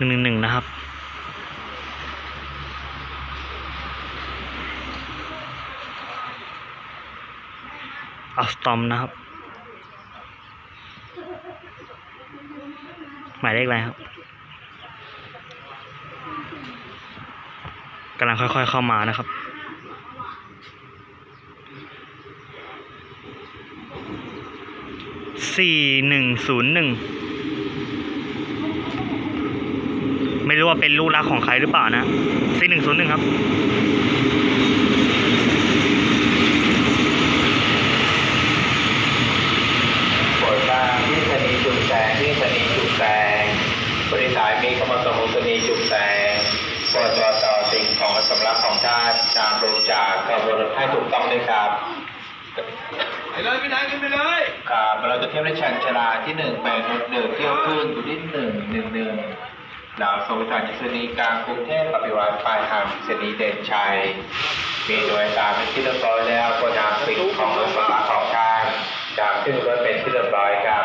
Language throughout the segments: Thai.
หนึ่งหนึ่งหนึ่งนะครับ อัสตอมนะครับ หมายเลขอะไรครับกำลังค่อยๆเข้ามานะครับสี่หนึ่งศูนย์หนึ่ง ไม่รู้ว่าเป็นลูกรักของใครหรือเปล่านะสี่หนึ่งศูนย์หนึ่งครับโปรดทราบที่สนีจุดแสงที่สนีจุดแสงบริษัทมีคำว่าสมุสนีจุดแสงโปรดตรวจสอบสิ่งของสำรับของท่านตามบริจาคกบฏให้ถูกต้องด้วยครับไปเลยไปไหนกันไปเลยครับเราจะเทียบด้วยชันชลาที่หนึ่งแปดรถหนึ่งเที่ยวขึ้นอยู่ที่หนึ่งหนึ่งหนึ่ง ดาวสงสารจิษณีกลางกรุงเทพปฏิวัติปลายทางจิษณีเด่นชัย มีโดยการเป็นที่เรียบร้อยแล้วก็นำสิ่งของสำรับของทานจามขึ้นรถเป็นที่เรียบร้อยครับ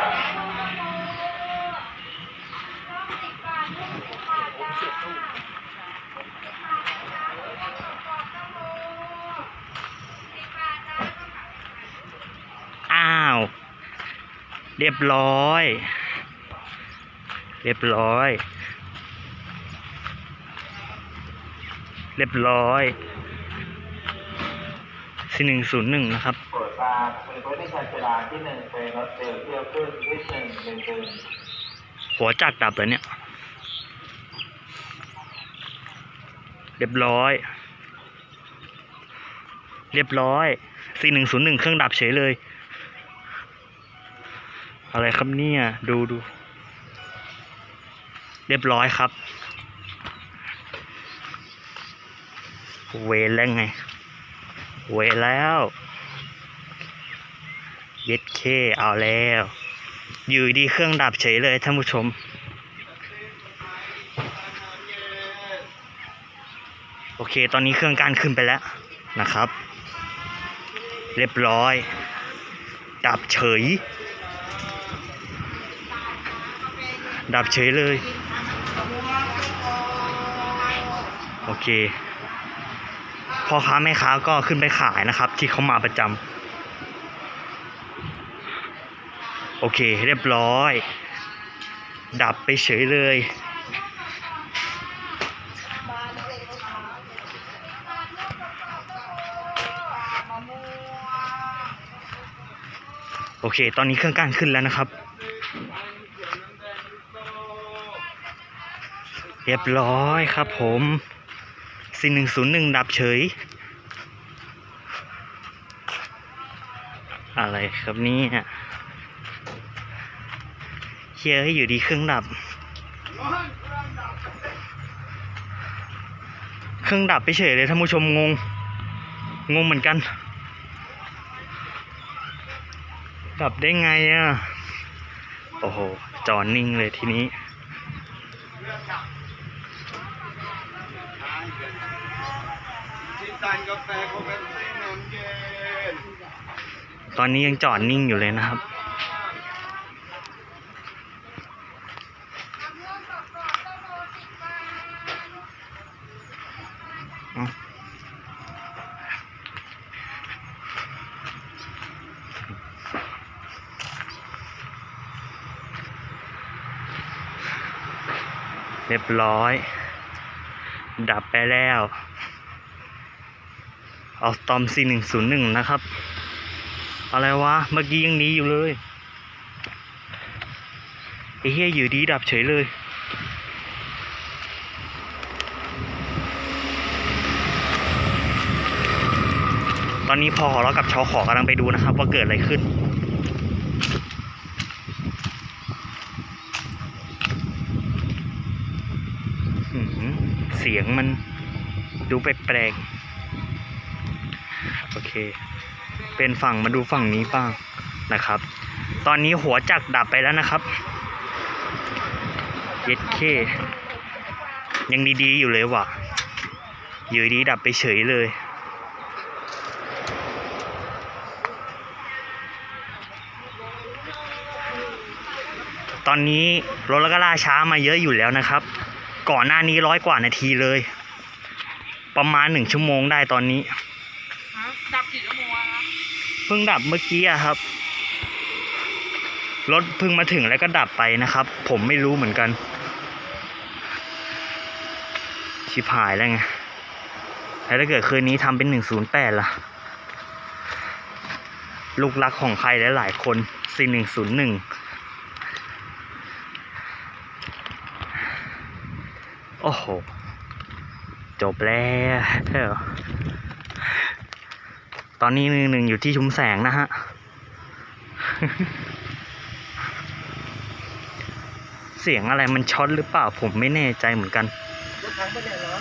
อ้าว เรียบร้อย เรียบร้อย เรียบร้อยสี่หนึ่งศูนย์หนึ่งนะครับโปรดทราเป็นรถที่ชันชลาที่หนึ่งเป็นรถเซลเที่ยวขึ้นที่หนึ่งหนึ่งหนึ่งหัวจักรดับเลยเนี่ย เรียบร้อย เรียบร้อยสี่หนึ่งศูนย์หนึ่งเครื่องดับเฉยเลย อะไรครับเนี่ย ดูดู เรียบร้อยครับ เวแล้วไง เวแล้วเย็ดเคเอาแล้ว อยู่ดีเครื่องดับเฉยเลยท่านผู้ชม โอเค ตอนนี้เครื่องการขึ้นไปแล้วนะครับ เรียบร้อย ดับเฉย ดับเฉยเลย โอเค พ่อค้าแม่ค้าก็ขึ้นไปขายนะครับ ที่เขามาประจำโอเคเรียบร้อย ดับไปเฉยเลยโอเค ตอนนี้เครื่องการขึ้นแล้วนะครับ เรียบร้อยครับผม สี่หนึ่งศูนย์หนึ่งดับเฉย อะไรครับนี่เชียร์ให้อยู่ดีเครื่องดับ เครื่องดับไปเฉยเลยท่านผู้ชมงง งงเหมือนกัน ดับได้ไงอะ โอ้โห จอนิ่งเลยทีนี้ ที่ตานกาแฟโคเวนซี่น้ำเย็นตอนนี้ยังจอดนิ่งอยู่เลยนะครับ เรียบร้อย ดับไปแล้ว เอาตอม C101 นะครับ อะไรวะ เมื่อกี้ยังนี้อยู่เลยไอ้เฮียอยู่ดีดับเฉยเลย ตอนนี้พอขอเรากับชอขอกำลังไปดูนะครับ ว่าเกิดอะไรขึ้น หืมเสียงมันดูแปลกๆโอเค เป็นฝั่งมาดูฝั่งนี้บ้างนะครับ ตอนนี้หัวจักรดับไปแล้วนะครับเย็ดเคยังดีๆอยู่เลยว่ะอยู่ดีดับไปเฉยเลย ตอนนี้รถแล้วก็ล่าช้ามาเยอะอยู่แล้วนะครับ ก่อนหน้านี้ร้อยกว่านาทีเลย ประมาณหนึ่งชั่วโมงได้ตอนนี้ ดับกี่ชั่วโมงอะครับเพิ่งดับเมื่อกี้อะครับ รถเพิ่งมาถึงแล้วก็ดับไปนะครับ ผมไม่รู้เหมือนกัน ชิบหายแล้วไง แล้วถ้าเกิดคืนนี้ทำเป็นหนึ่งศูนย์แปดล่ะ ลูกรักของใครหลายๆคนสี่หนึ่งศูนย์หนึ่ง โอ้โห จบแล้ว ตอนนี้หนึ่งหนึ่งอยู่ที่ชุมแสงนะฮะ เสียงอะไรมันช็อตหรือเปล่าผมไม่แน่ใจเหมือนกันรถทั้งไปเนี่ยเหรอ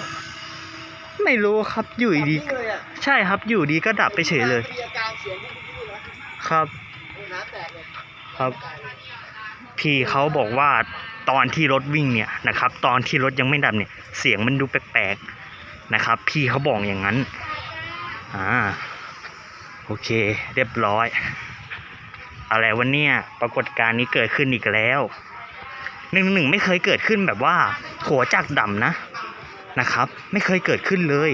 ไม่รู้ครับอยู่ดีดับนี่เลยอะใช่ครับอยู่ดีก็ดับไปเฉยเลยมีอาการเสียงที่พูดนะครับโอ้น้ำแตกเลยครับ พี่เขาบอกว่า ตอนที่รถวิ่งเนี่ยนะครับ ตอนที่รถยังไม่ดับเนี่ย เสียงมันดูแปลกๆนะครับ พี่เขาบอกอย่างนั้นอ่าโอเค เรียบร้อย อะไรวันเนี่ยปรากฏการณ์นี้เกิดขึ้นอีกแล้วหนึ่งหนึ่งไม่เคยเกิดขึ้นแบบว่า หัวจักรดำนะนะครับ ไม่เคยเกิดขึ้นเลย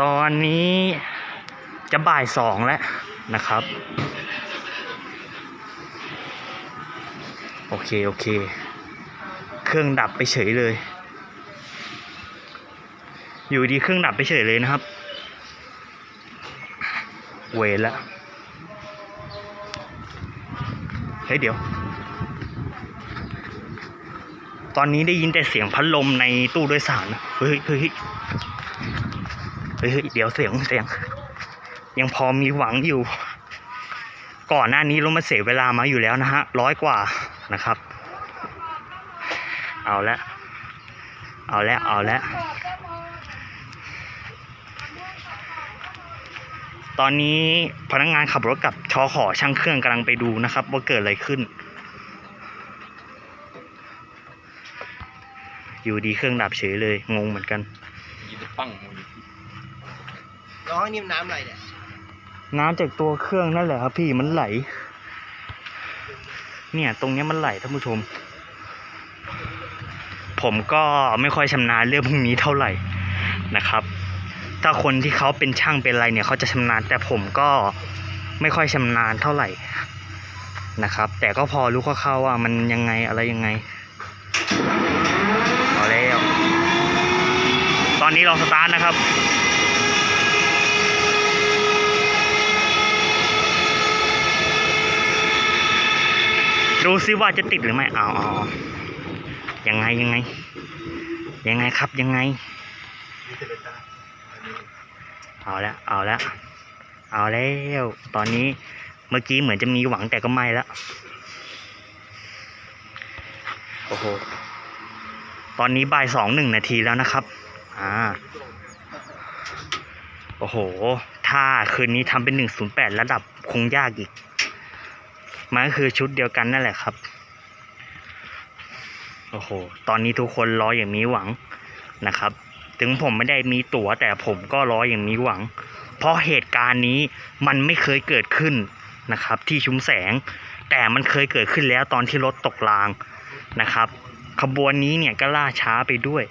ตอนนี้จะบ่ายสองแล้วนะครับ เค โอเค เครื่องดับไปเฉยเลย อยู่ดีเครื่องดับไปเฉยเลยนะครับ เวรละเฮ้ยเดี๋ยว ตอนนี้ได้ยินแต่เสียงพัดลมในตู้โดยสารนะเฮ้ยเฮ้ยเฮ้ยเดี๋ยวเสียงเสียง ยังพอมีหวังอยู่ก่อนหน้านี้เรามาเสียเวลามาอยู่แล้วนะฮะร้อยกว่า นะครับ เอาละ เอาละ เอาละ ตอนนี้พนักงานขับรถกับชอขอช่างเครื่องกำลังไปดูนะครับ ว่าเกิดอะไรขึ้น อยู่ดีเครื่องดับเฉยเลย งงเหมือนกันน้องนี่มันน้ำอะไรเนี่ยน้ำจากตัวเครื่องนั่นแหละครับพี่มันไหล เนี่ย ตรงนี้มันไหลท่านผู้ชม ผมก็ไม่ค่อยชำนาญเรื่องพวกนี้เท่าไหร่นะครับ ถ้าคนที่เขาเป็นช่างเป็นอะไรเนี่ยเขาจะชำนาญแต่ผมก็ไม่ค่อยชำนาญเท่าไหร่นะครับ แต่ก็พอรู้คร่าวๆว่ามันยังไงอะไรยังไงเอาแล้ว ตอนนี้เราสตาร์ทนะครับ ดูซิว่าจะติดหรือไม่เอาเอายังไงยังไง ยังไงครับยังไง เอาและเอาและเอาแล้วตอนนี้เมื่อกี้เหมือนจะมีหวังแต่ก็ไม่และโอ้โหตอนนี้บ่ายสองหนึ่งนาทีแล้วนะครับอ่าโอ้โห ถ้าคืนนี้ทำเป็นหนึ่งศูนย์แปดระดับคงยากอีก มันก็คือชุดเดียวกันนั่นแหละครับ โอ้โห ตอนนี้ทุกคนรออย่างมีหวังนะครับ ถึงผมไม่ได้มีตั๋วแต่ผมก็รออย่างมีหวัง เพราะเหตุการณ์นี้มันไม่เคยเกิดขึ้นนะครับ ที่ชุมแสง แต่มันเคยเกิดขึ้นแล้วตอนที่รถตกรางนะครับ ขบวนนี้เนี่ยก็ล่าช้าไปด้วย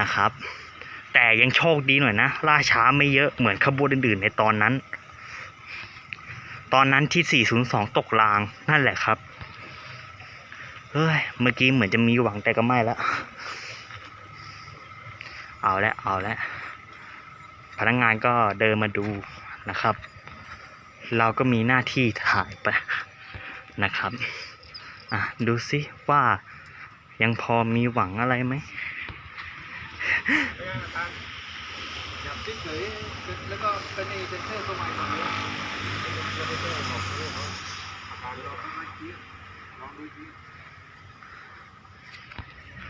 นะครับ แต่ยังโชคดีหน่อยนะ ล่าช้าไม่เยอะเหมือนขบวนอื่นๆในตอนนั้น ตอนนั้นที่ 402 ตกราง นั่นแหละครับ เฮ้ย เมื่อกี้เหมือนจะมีหวังแต่ก็ไม่ละเอาละ เอาละ พนักงงานก็เดินมาดูนะครับ เราก็มีหน้าที่ถ่ายไปนะครับ อะ ดูสิว่ายังพอมีหวังอะไรไหม ดับเฉยๆแล้วก็เป็นไอ้เซนเซอร์ตัวใหม่ของนี้เซนเซอร์ของเขาอาการเราไม่คิดลองดูที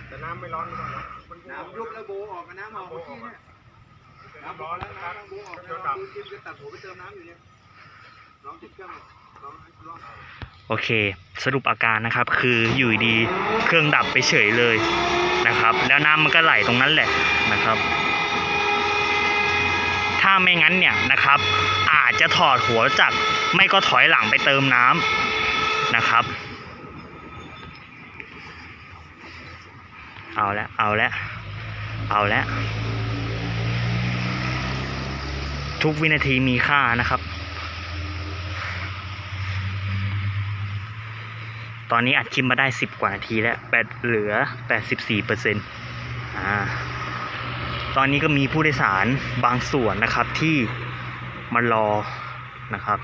แต่น้ำไม่ร้อนหรือเปล่าน้ำยุบแล้วโบออกกับน้ำออกเมื่อกี้เนี่ยน้ำร้อนแล้วน้ำโบออกแล้วดูทีมจะตัดหัวไปเติมน้ำอยู่เนี่ยน้องติดเครื่องน้องร้อนโอเค สรุปอาการนะครับ คืออยู่ดีเครื่องดับไปเฉยเลยนะครับ แล้วน้ำมันก็ไหลตรงนั้นแหละนะครับ ไม่งั้นเนี่ยนะครับ อาจจะถอดหัวจักรไม่ก็ถอยหลังไปเติมน้ำนะครับ เอาละเอาละเอาละทุกวินาทีมีค่านะครับ ตอนนี้อัดคลิปมาได้สิบกว่านาทีแล้วแปดเหลือแปดสิบสี่เปอร์เซ็นต์อ่า ตอนนี้ก็มีผู้โดยสารบางส่วนนะครับที่มารอนะครับ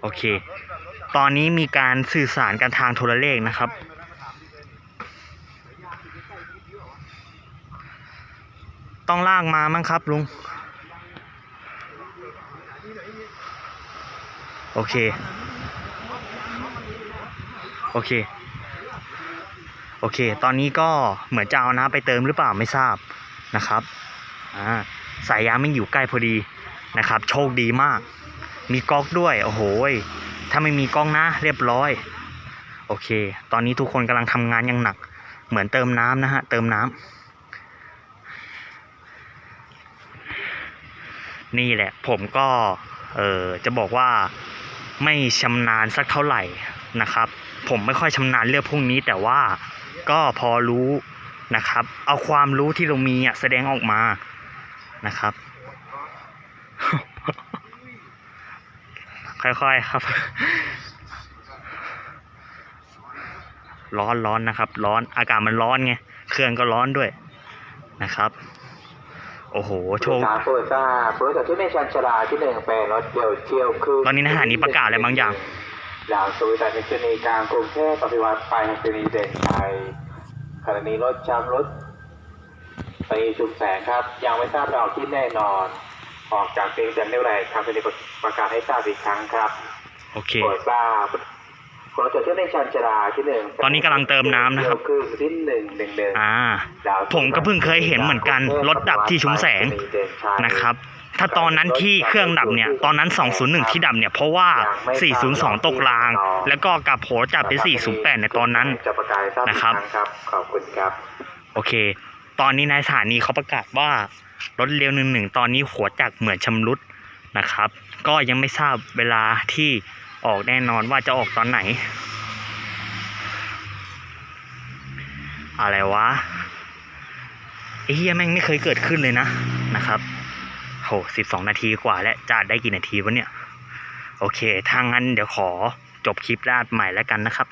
โอเค ตอนนี้มีการสื่อสารกันทางโทรเลขนะครับต้องลากมามั้งครับลุง โอเค โอเค โอเค ตอนนี้ก็เหมือนจะเอาน้ำไปเติมหรือเปล่าไม่ทราบนะครับอ่าสายยางไม่อยู่ใกล้พอดีนะครับ โชคดีมาก มีก๊อกด้วย โอ้โหถ้าไม่มีก๊อกนะ เรียบร้อย โอเค ตอนนี้ทุกคนกำลังทำงานอย่างหนัก เหมือนเติมน้ำนะฮะ เติมน้ำนี่แหละ ผมก็ เออจะบอกว่าไม่ชำนาญสักเท่าไหร่นะครับ ผมไม่ค่อยชำนาญเรื่องพวกนี้แต่ว่า ก็พอรู้นะครับ เอาความรู้ที่เรามีอะแสดงออกมานะครับ ค่อยๆครับ ร้อนร้อนนะครับ ร้อนอากาศมันร้อนไงเครื่องก็ร้อนด้วยนะครับ โอ้โห โชคสาโปรดทราบรถจากที่ในชันชลาที่หนึ่งเป็นรถเดียวเที่ยวคืนตอนนี้ทหารนี้ประกาศอะไรบางอย่าง หลังสุวิสัยนิชนีกลางกรุงเทพปฏิวัติไปนิชนีเด่นชัยขณะนี้รถจำรถไปชุมแสงครับ ยังไม่ทราบดอกที่แน่นอน ออกจากเพียงจำได้ไรทางเป็นประกาศให้ทราบอีกครั้งครับ โอเคโปรดทราบรถจากที่ในชันชลาที่หนึ่งตอนนี้กำลังเติมน้ำนะครับเที่ยวคืนที่หนึ่งหนึ่งหนึ่งอ่าผมก็เพิ่งเคยเห็นเหมือนกัน รถดับที่ชุมแสงนะครับ ถ้าตอนนั้นที่เครื่องดับเนี่ย ตอนนั้น 201 ที่ดับเนี่ย เพราะว่า 402 ตกราง แล้วก็กลับโผจับไป408 ในตอนนั้นจะประกาศให้ทราบอีกนะครับงครับ ขอบคุณครับ โอเค ตอนนี้นายสถานีเขาประกาศว่ารถเร็วหนึ่งหนึ่งตอนนี้หัวจักรเหมือนชำรุดนะครับ ก็ยังไม่ทราบเวลาที่ออกแน่นอนว่าจะออกตอนไหน อะไรวะไอ้เฮียแม่งไม่เคยเกิดขึ้นเลยนะนะครับ โหสิบสองนาทีกว่า แล้วจะอัดได้กี่นาทีวะเนี่ย โอเค ถ้างั้นเดี๋ยวขอจบคลิปลาดใหม่แล้วกันนะครับ